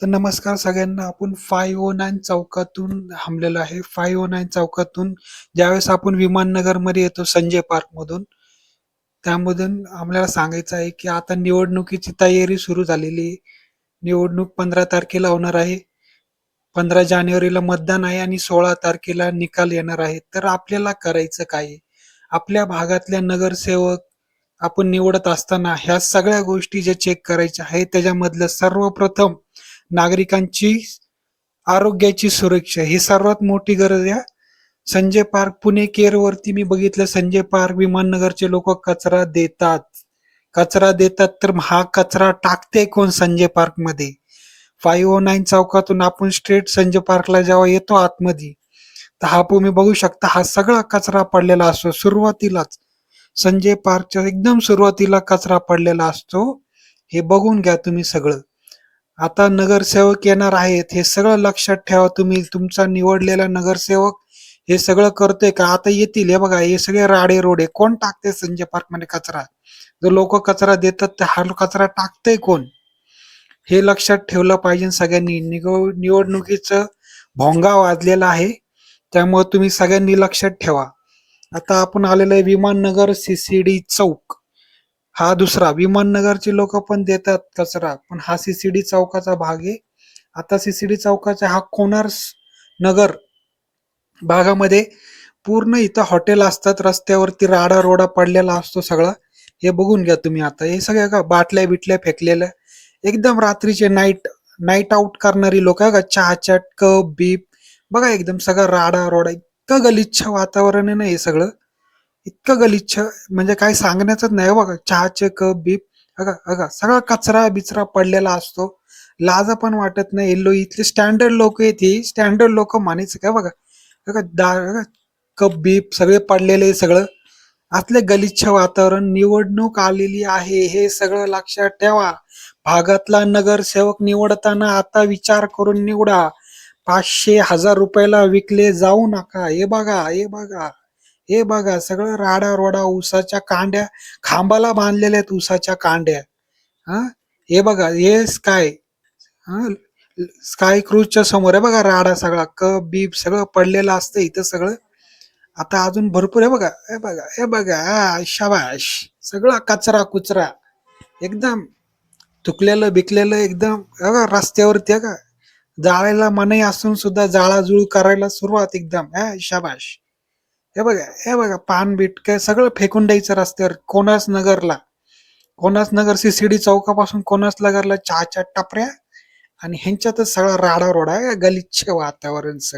तर नमस्कार सगळ्यांना. आपण फाय ओ नाईन चौकातून थांबलेलो आहे. फाय ओ नाईन चौकातून ज्यावेळेस आपण विमाननगरमध्ये येतो संजय पार्कमधून त्यामधून आम्हाला सांगायचं आहे की आता निवडणुकीची तयारी सुरू झालेली आहे. निवडणूक पंधरा तारखेला होणार आहे. पंधरा जानेवारीला मतदान आहे आणि सोळा तारखेला निकाल येणार आहे. तर आपल्याला करायचं काय? आहे? आपल्या भागातल्या नगरसेवक आपण निवडत असताना ह्या सगळ्या गोष्टी ज्या चेक करायच्या आहेत त्याच्यामधलं सर्वप्रथम नागरिकांची आरोग्याची सुरक्षा. ही सर्वात मोठी गरज आहे. संजय पार्क पुणे केरवरती मी बघितलं संजय पार्क विमाननगरचे लोक कचरा देतात. कचरा देतात तर हा कचरा टाकते कोण संजय पार्कमध्ये फाईव्ह ओ oh नाईन चौकातून आपण स्ट्रेट संजय पार्कला जेव्हा येतो आतमध्ये तर हा तुम्ही बघू शकता हा सगळा कचरा पडलेला असतो. सुरुवातीलाच संजय पार्कच्या एकदम सुरुवातीला कचरा पडलेला असतो. हे बघून घ्या तुम्ही सगळं. आता नगरसेवक येणार आहेत हे सगळं लक्षात ठेवा तुम्ही. तुमचा निवडलेला नगरसेवक हे सगळं करतोय का? आता येतील. हे बघा हे सगळे राडे रोडे. कोण टाकते संजय पार्कमध्ये कचरा? जर लोक कचरा देतात तर हा कचरा टाकतय कोण? हे लक्षात ठेवलं पाहिजे सगळ्यांनी. निगो- निवडणुकीचं भोंगा वाजलेला आहे. त्यामुळे तुम्ही सगळ्यांनी लक्षात ठेवा. आता आपण आलेलो आहे विमाननगर सीसीडी चौक. हा दुसरा. विमाननगरचे लोक पण देतात कचरा पण हा सीसीडी चौकाचा भाग आहे. आता सीसीडी चौकाचा हा कोणार्स नगर भागामध्ये पूर्ण इथं हॉटेल असतात रस्त्यावरती राडा रोडा पडलेला असतो सगळा. हे बघून घ्या तुम्ही आता. हे सगळ्या का बाटल्या बिटल्या फेकलेल्या. एकदम रात्रीचे नाईट नाईट आउट करणारी लोक आहे का? चहाच्या कप बीप बघा एकदम सगळं राडा रोडा. इतकं गलिच्छ वातावरण आहे ना हे सगळं. इतकं गलिच्छ म्हणजे काय सांगण्याचं नाही बघा. चहाचे कप बीप अग बघा सगळा कचरा बिचरा पडलेला असतो. लाज पण वाटत नाही. येल्लो इथले स्टँडर्ड लोक येते स्टँडर्ड लोक मानायचं काय बघा. बघा दा कप बीप सगळे पडलेले सगळं. आतले गलिच्छ वातावरण निवडणूक आलेली आहे. हे सगळं लक्षात ठेवा. भागातला नगरसेवक निवडताना आता विचार करून निवडा. पाचशे हजार रुपयाला विकले जाऊ नका. हे बघा हे बघा. हे बघा सगळं राडा रोडा उसाच्या कांड्या खांबाला बांधलेल्या आहेत उसाच्या कांड्या. हा? हे बघा हे स्काय हा? स्काय क्रूजच्या समोर आहे बघा राडा सगळा कप बीप सगळं पडलेलं असतं इथं सगळं. आता अजून भरपूर आहे बघा हे बघा हे बघा हा, शाबाश. सगळा कचरा कुचरा. एकदम तुकलेलं बिकलेलं एकदम बघा रस्त्यावरती आहे का? जाळायला मनाई असून सुद्धा जाळाजुळ करायला सुरुवात एकदम हा शाबाश. हे बघा हे बघा पान काय सगळं फेकून द्यायचं रस्त्यावर कोणास नगरला. कोणास नगर सीसीडी चौकापासून कोणास नगरला चहाच्या टपऱ्या आणि ह्यांच्यातच सगळा राडा रोडा आहे गलिच्छ वातावरण सगळं.